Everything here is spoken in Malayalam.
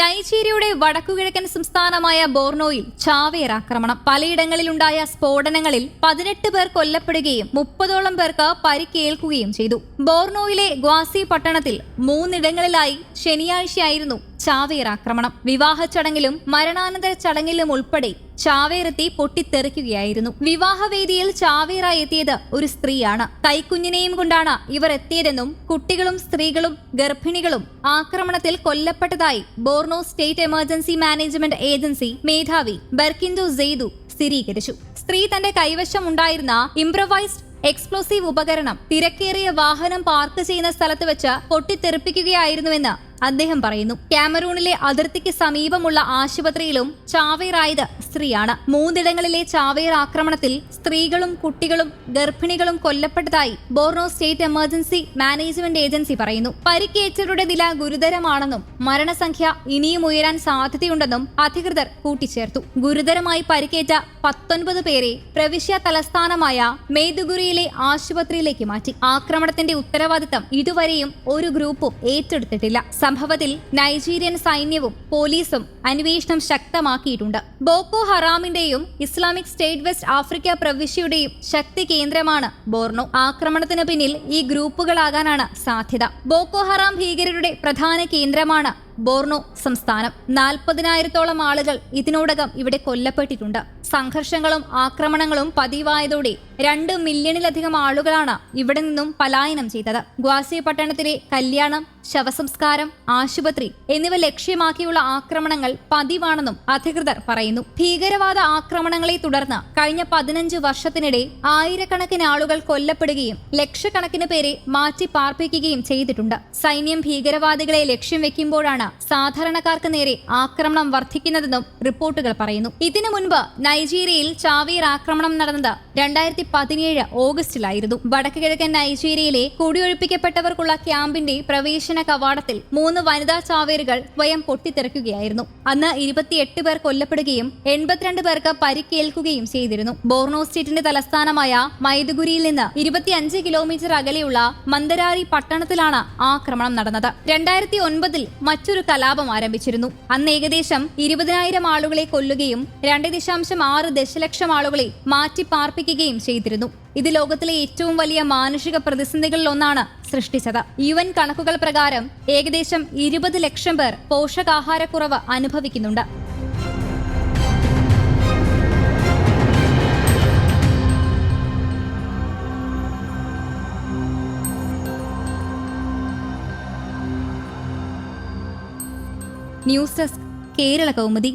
നൈജീരിയയുടെ വടക്കുകിഴക്കൻ സംസ്ഥാനമായ ബോർണോയിൽ ചാവേർ ആക്രമണം. പലയിടങ്ങളിലുണ്ടായ സ്ഫോടനങ്ങളിൽ പതിനെട്ട് പേർ കൊല്ലപ്പെടുകയും മുപ്പതോളം പേർക്ക് പരിക്കേൽക്കുകയും ചെയ്തു. ബോർണോയിലെ ഗ്വാസി പട്ടണത്തിൽ മൂന്നിടങ്ങളിലായി ശനിയാഴ്ചയായിരുന്നു ചാവേർ ആക്രമണം. വിവാഹ ചടങ്ങിലും മരണാനന്തര ചടങ്ങിലും ഉൾപ്പെടെ ചാവേറെത്തി പൊട്ടിത്തെറിക്കുകയായിരുന്നു. വിവാഹവേദിയിൽ ചാവേറായി എത്തിയത് ഒരു സ്ത്രീയാണ്. കൈക്കുഞ്ഞിനെയും കൊണ്ടാണ് ഇവർ എത്തിയതെന്നും കുട്ടികളും സ്ത്രീകളും ഗർഭിണികളും ആക്രമണത്തിൽ കൊല്ലപ്പെട്ടതായി Borno State Emergency Management Agency മേധാവി ബർക്കിൻഡു സെയ്തു സ്ഥിരീകരിച്ചു. സ്ത്രീ തന്റെ കൈവശം ഉണ്ടായിരുന്ന ഇംപ്രവൈസ്ഡ് എക്സ്പ്ലോസീവ് ഉപകരണം തിരക്കേറിയ വാഹനം പാർക്ക് ചെയ്യുന്ന സ്ഥലത്ത് വെച്ച് പൊട്ടിത്തെറിപ്പിക്കുകയായിരുന്നുവെന്ന് അദ്ദേഹം പറയുന്നു. ക്യാമറൂണിലെ അതിർത്തിക്ക് സമീപമുള്ള ആശുപത്രിയിലും ചാവേറായത് സ്ത്രീയാണ്. മൂന്നിടങ്ങളിലെ ചാവേർ ആക്രമണത്തിൽ സ്ത്രീകളും കുട്ടികളും ഗർഭിണികളും കൊല്ലപ്പെട്ടതായി Borno State Emergency Management Agency പറയുന്നു. പരിക്കേറ്റവരുടെ നില ഗുരുതരമാണെന്നും മരണസംഖ്യ ഇനിയും ഉയരാൻ സാധ്യതയുണ്ടെന്നും അധികൃതർ കൂട്ടിച്ചേർത്തു. ഗുരുതരമായി പരിക്കേറ്റ പത്തൊൻപത് പേരെ പ്രവിശ്യ തലസ്ഥാനമായ മേദുഗുരിയിലെ ആശുപത്രിയിലേക്ക് മാറ്റി. ആക്രമണത്തിന്റെ ഉത്തരവാദിത്തം ഇതുവരെയും ഒരു ഗ്രൂപ്പും ഏറ്റെടുത്തിട്ടില്ല. സംഭവത്തിൽ നൈജീരിയൻ സൈന്യവും പോലീസും അന്വേഷണം ശക്തമാക്കിയിട്ടുണ്ട്. ബോക്കോ ഹറാമിന്റെയും ഇസ്ലാമിക് സ്റ്റേറ്റ് വെസ്റ്റ് ആഫ്രിക്ക പ്രവിശ്യയുടെയും ശക്തി കേന്ദ്രമാണ് ബോർണോ. ആക്രമണത്തിന് പിന്നിൽ ഈ ഗ്രൂപ്പുകളാകാനാണ് സാധ്യത. ബോക്കോ ഹറാം ഭീകരരുടെ പ്രധാന കേന്ദ്രമാണ് ബോർണോ സംസ്ഥാനം. നാൽപ്പതിനായിരത്തോളം ആളുകൾ ഇതിനോടകം ഇവിടെ കൊല്ലപ്പെട്ടിട്ടുണ്ട്. സംഘർഷങ്ങളും ആക്രമണങ്ങളും പതിവായതോടെ രണ്ട് മില്യണിലധികം ആളുകളാണ് ഇവിടെ നിന്നും പലായനം ചെയ്തത്. ഗ്വാസി പട്ടണത്തിലെ കല്യാണം ശവസംസ്കാരം ആശുപത്രി എന്നിവ ലക്ഷ്യമാക്കിയുള്ള ആക്രമണങ്ങൾ പതിവാണെന്നും അധികൃതർ പറയുന്നു. ഭീകരവാദ ആക്രമണങ്ങളെ തുടർന്ന് കഴിഞ്ഞ പതിനഞ്ച് വർഷത്തിനിടെ ആയിരക്കണക്കിന് ആളുകൾ കൊല്ലപ്പെടുകയും ലക്ഷക്കണക്കിന് പേരെ മാറ്റി പാർപ്പിക്കുകയും ചെയ്തിട്ടുണ്ട്. സൈന്യം ഭീകരവാദികളെ ലക്ഷ്യം വെക്കുമ്പോഴാണ് സാധാരണക്കാർക്ക് നേരെ ആക്രമണം വർദ്ധിക്കുന്നതെന്നും റിപ്പോർട്ടുകൾ പറയുന്നു. ഇതിനു മുൻപ് നൈജീരിയയിൽ ചാവേർ ആക്രമണം നടന്നത് രണ്ടായിരത്തി പതിനേഴ് ഓഗസ്റ്റിലായിരുന്നു. വടക്ക് കിഴക്കൻ നൈജീരിയയിലെ കുടിയൊഴിപ്പിക്കപ്പെട്ടവർക്കുള്ള ക്യാമ്പിന്റെ പ്രവേശന കവാടത്തിൽ മൂന്ന് വനിതാ ചാവേറുകൾ സ്വയം പൊട്ടിത്തെറിക്കുകയായിരുന്നു. അന്ന് ഇരുപത്തിയെട്ട് പേർ കൊല്ലപ്പെടുകയും എൺപത്തിരണ്ട് പേർക്ക് പരിക്കേൽക്കുകയും ചെയ്തിരുന്നു. ബോർണോ സ്റ്റേറ്റിന്റെ തലസ്ഥാനമായ മൈദുഗുരിയിൽ നിന്ന് ഇരുപത്തിയഞ്ച് കിലോമീറ്റർ അകലെയുള്ള മന്ദരാരി പട്ടണത്തിലാണ് ആക്രമണം നടന്നത്. രണ്ടായിരത്തി ഒൻപതിൽ മറ്റൊരു കലാപം ആരംഭിച്ചിരുന്നു. അന്ന് ഏകദേശം ഇരുപതിനായിരം ആളുകളെ കൊല്ലുകയും രണ്ട് ദശാംശം ആറ് ദശലക്ഷം ആളുകളെ മാറ്റി പാർപ്പിക്കുകയും ചെയ്തിരുന്നു. ഇത് ലോകത്തിലെ ഏറ്റവും വലിയ മാനുഷിക പ്രതിസന്ധികളിൽ ഒന്നാണ് സൃഷ്ടിച്ചത്. യു എൻ കണക്കുകൾ പ്രകാരം ഏകദേശം ഇരുപത് ലക്ഷം പേർ പോഷകാഹാരക്കുറവ് അനുഭവിക്കുന്നുണ്ട്. News desk Kerala Kaumudi.